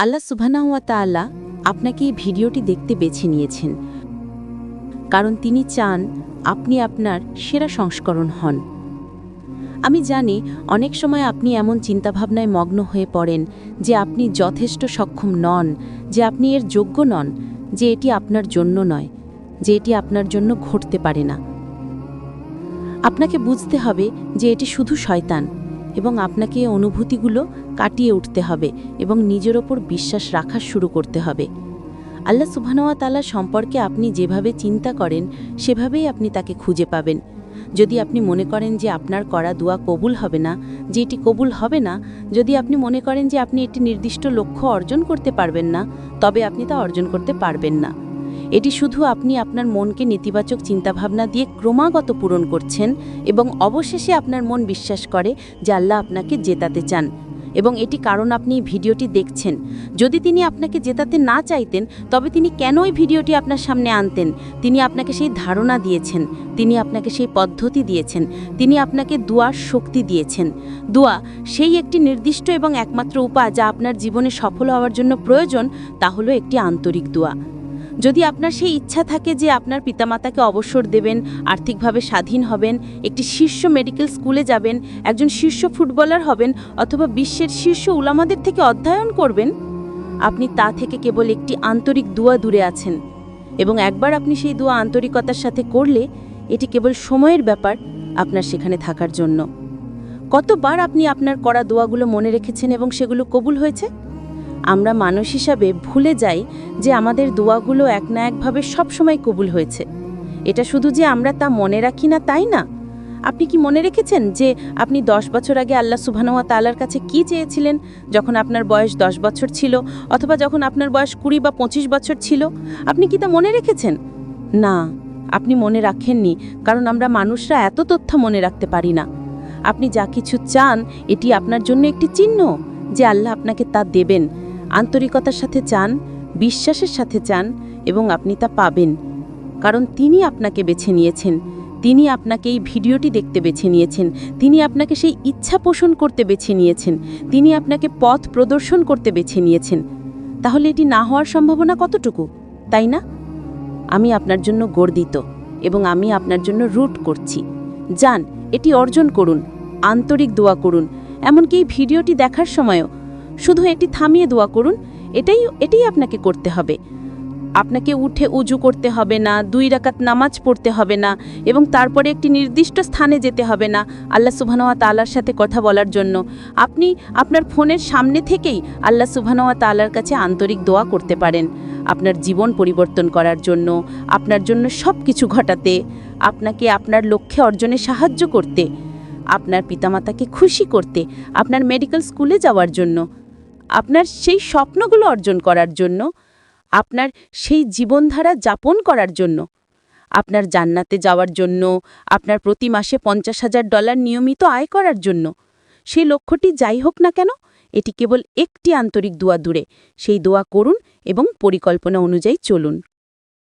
আল্লাহ সুবহানাহুয়া তাআলা আপনাকে এই ভিডিওটি দেখতে বেছে নিয়েছেন। কারণ তিনি চান আপনি আপনার সেরা সংস্করণ হন। আমি জানি অনেক সময় আপনি এমন চিন্তাভাবনায় মগ্ন হয়ে পড়েন যে আপনি যথেষ্ট সক্ষম নন, যে আপনি এর যোগ্য নন, যে এটি আপনার জন্য নয়, যে এটি আপনার জন্য ঘটতে পারে না। আপনাকে বুঝতে হবে যে এটি শুধু শয়তান। এবং আপনাকে এই অনুভূতিগুলো কাটিয়ে উঠতে হবে এবং নিজের ওপর বিশ্বাস রাখা শুরু করতে হবে। আল্লাহ সুবহানাওয়া তাআলা সম্পর্কে আপনি যেভাবে চিন্তা করেন, সেভাবেই আপনি তাকে খুঁজে পাবেন। যদি আপনি মনে করেন যে আপনার করা দোয়া কবুল হবে না, যে এটি কবুল হবে না, যদি আপনি মনে করেন যে আপনি একটি নির্দিষ্ট লক্ষ্য অর্জন করতে পারবেন না, তবে আপনি তা অর্জন করতে পারবেন না। এটি শুধু আপনি আপনার মনকে নেতিবাচক চিন্তাভাবনা দিয়ে ক্রমাগত পূরণ করছেন এবং অবশেষে আপনার মন বিশ্বাস করে যে আল্লাহ আপনাকে জেতাতে চান। এবং এটি কারণ আপনি ভিডিওটি দেখছেন। যদি তিনি আপনাকে জেতাতে না চাইতেন, তবে তিনি কেন ওই ভিডিওটি আপনার সামনে আনতেন? তিনি আপনাকে সেই ধারণা দিয়েছেন, তিনি আপনাকে সেই পদ্ধতি দিয়েছেন, তিনি আপনাকে দুয়ার শক্তি দিয়েছেন। দোয়া সেই একটি নির্দিষ্ট এবং একমাত্র উপায় যা আপনার জীবনে সফল হওয়ার জন্য প্রয়োজন, তা হলো একটি আন্তরিক দোয়া। যদি আপনার সেই ইচ্ছা থাকে যে আপনার পিতামাতাকে অবসর দেবেন, আর্থিকভাবে স্বাধীন হবেন, একটি শীর্ষ মেডিকেল স্কুলে যাবেন, একজন শীর্ষ ফুটবলার হবেন, অথবা বিশ্বের শীর্ষ উলামাদের থেকে অধ্যয়ন করবেন, আপনি তা থেকে কেবল একটি আন্তরিক দোয়া দূরে আছেন। এবং একবার আপনি সেই দোয়া আন্তরিকতার সাথে করলে, এটি কেবল সময়ের ব্যাপার আপনার সেখানে থাকার জন্য। কতবার আপনি আপনার করা দোয়াগুলো মনে রেখেছেন এবং সেগুলো কবুল হয়েছে? আমরা মানুষ হিসাবে ভুলে যাই যে আমাদের দোয়াগুলো এক না একভাবে সবসময় কবুল হয়েছে। এটা শুধু যে আমরা তা মনে রাখি না, তাই না? আপনি কি মনে রেখেছেন যে আপনি দশ বছর আগে আল্লাহ সুবহানাহু তালার কাছে কি চেয়েছিলেন? যখন আপনার বয়স দশ বছর ছিল অথবা যখন আপনার বয়স কুড়ি বা পঁচিশ বছর ছিল? আপনি কি তা মনে রেখেছেন? না, আপনি মনে রাখেননি, কারণ আমরা মানুষরা এত তথ্য মনে রাখতে পারি না। আপনি যা কিছু চান, এটি আপনার জন্য একটি চিহ্ন যে আল্লাহ আপনাকে তা দেবেন। আন্তরিকতার সাথে চান, বিশ্বাসের সাথে চান এবং আপনি তা পাবেন। কারণ তিনি আপনাকে বেছে নিয়েছেন। তিনি আপনাকে এই ভিডিওটি দেখতে বেছে নিয়েছেন। তিনি আপনাকে সেই ইচ্ছা পোষণ করতে বেছে নিয়েছেন। তিনি আপনাকে পথ প্রদর্শন করতে বেছে নিয়েছেন। তাহলে এটি না হওয়ার সম্ভাবনা কতটুকু? তাই না? আমি আপনার জন্য গর্বিত এবং আমি আপনার জন্য রুট করছি। যান, এটি অর্জন করুন। আন্তরিক দোয়া করুন। এমনকি এই ভিডিওটি দেখার সময়ও শুধু এটি থামিয়ে দোয়া করুন, এটাই এটাই আপনাকে করতে হবে। আপনাকে উঠে উজু করতে হবে না, দুই রাকাত নামাজ পড়তে হবে না এবং তারপরে একটি নির্দিষ্ট স্থানে যেতে হবে না আল্লাহ সুবহানাওয়া তালার সাথে কথা বলার জন্য। আপনি আপনার ফোনের সামনে থেকেই আল্লাহ সুবহানাওয়া তালার কাছে আন্তরিক দোয়া করতে পারেন। আপনার জীবন পরিবর্তন করার জন্য, আপনার জন্য সব কিছু ঘটাতে, আপনাকে আপনার লক্ষ্যে অর্জনে সাহায্য করতে, আপনার পিতামাতাকে খুশি করতে, আপনার মেডিকেল স্কুলে যাওয়ার জন্য। আপনার সেই স্বপ্নগুলো অর্জন করার জন্য, আপনার সেই জীবনধারা যাপন করার জন্য, আপনার জান্নাতে যাওয়ার জন্য, আপনার প্রতি মাসে পঞ্চাশ হাজার ডলার নিয়মিত আয় করার জন্য, সেই লক্ষ্যটি যাই হোক না কেন, এটি কেবল একটি আন্তরিক দোয়া দূরে। সেই দোয়া করুন এবং পরিকল্পনা অনুযায়ী চলুন।